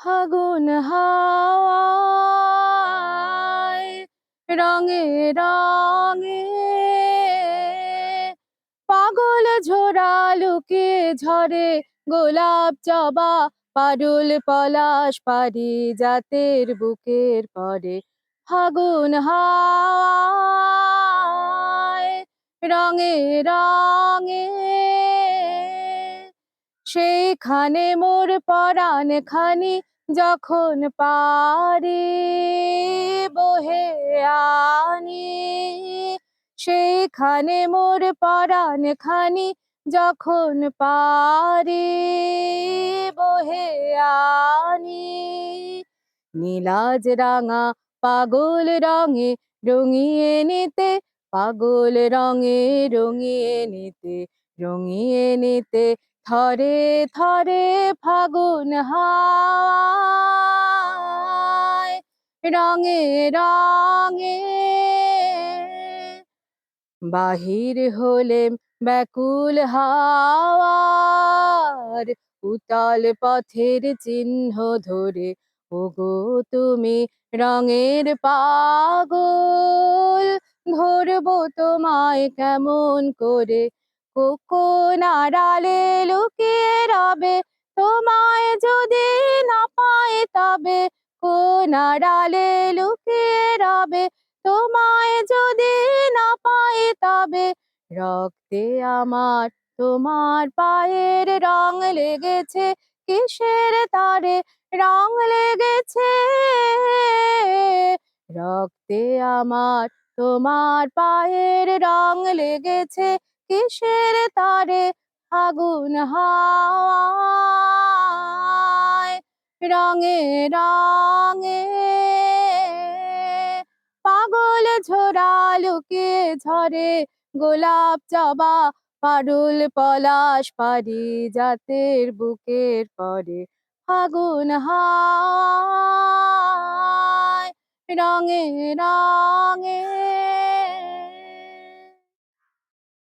ফাগুন হাওয়ায় রঙে রঙে পাগল ঝোরা লুকে ঝরে গোলাপ জবা, পারুল পলাশ পারি জাতের বুকের পরে। ফাগুন হাওয়ায় রঙে রঙে সেইখানে মোর পরাণ খানি যখন পারি বহে আনি সেইখানে মোর পরাণ খানি। যখন পারি বহে আনি, নীলাজ রাঙা পাগল রঙে রঙিয়ে নিতে, পাগল রঙে রঙিয়ে নিতে রঙিয়ে নিতে থরে থরে ফাগুন হাওয়ায় রঙে রঙে। বাহির হলেম ব্যাকুল হাওয়ার, উতাল পথের চিহ্ন ধরে, ওগো তুমি রঙের পাগল, ধরবো তোমায় কেমন করে? কোন আড়ালে লুকিয়ে রবে। তোমায় যদি না পাই তবে কোন আড়ালে লুকিয়ে রবে। তোমায় যদি না পাই তবে রক্তে আমার তোমার পায়ের রং লেগেছে কিসের তারে? রং লেগেছে রক্তে আমার তোমার পায়ের রং লেগেছে কিসের তারে আগুন হাওয়ায় রঙে রঙে পাগল ঝোরা লুকে ঝরে, গোলাপ জবা পারুল পলাশ পারি জাতের বুকের পরে। ফাগুন হায়, রঙে রঙে